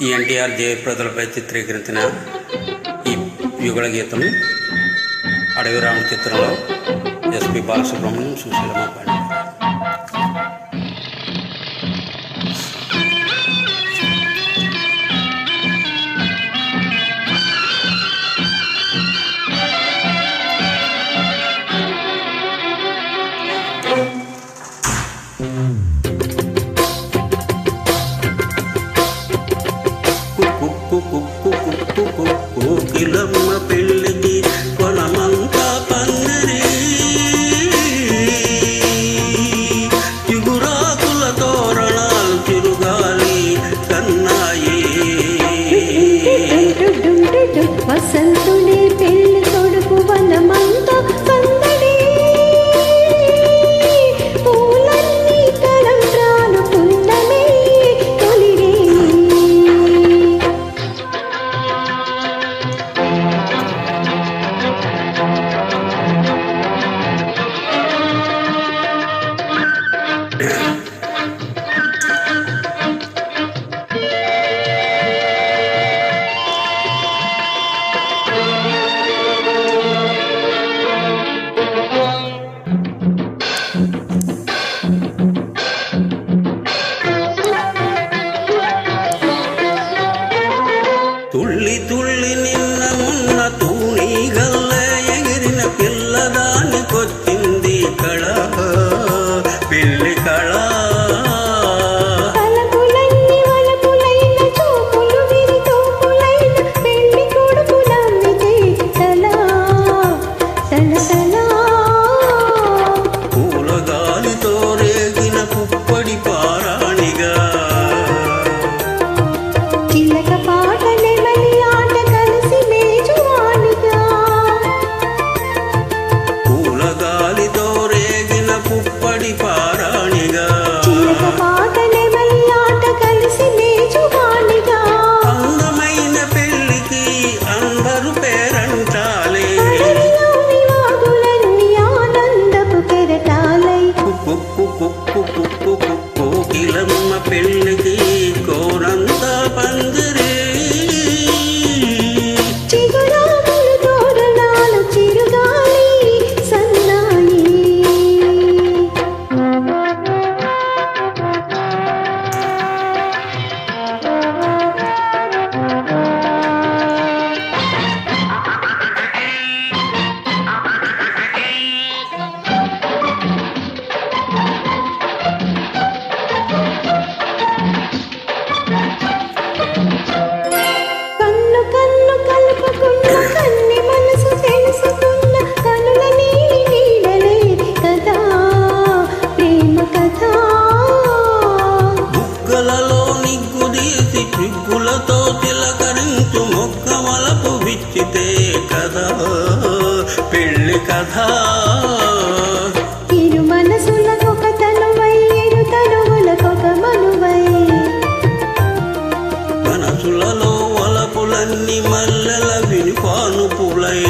ఈ ఎన్టీఆర్ జయప్రదలపై చిత్రీకరించిన ఈ యుగుల గీతం అడవి రామ చిత్రంలో S P Balasubrahmanyam Susheela Mm-hmm. Yeah. బుగ్గలలో నిగ్గుదీసి పిగ్గులతో తిలకరించు మొక్క వలపు విచ్చితే కదా. పెళ్ళి కదా మనసులలో వలపులన్నీ మల్లెల వినిపాను పులై